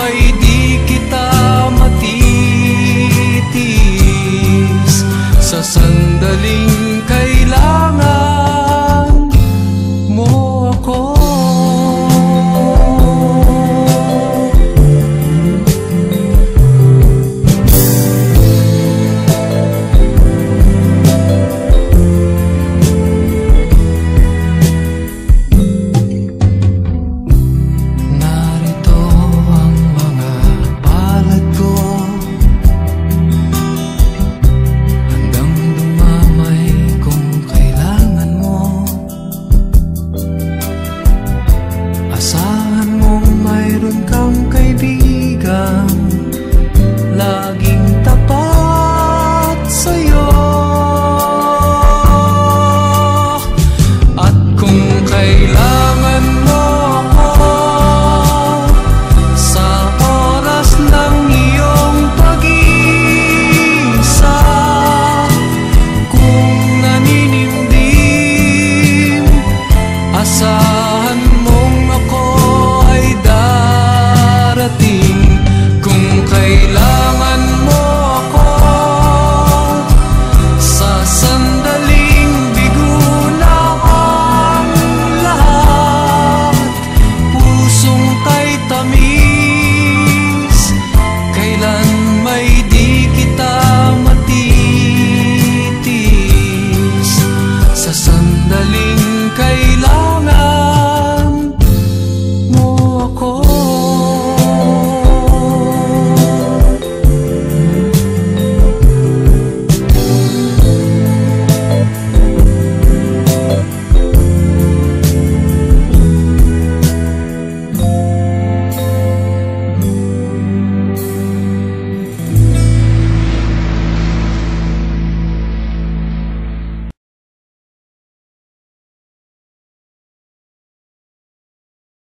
may di kita matitis sa sandaling Kailangan mo ako Sa oras ng iyong pag-iisa. Kung naninindim Asahan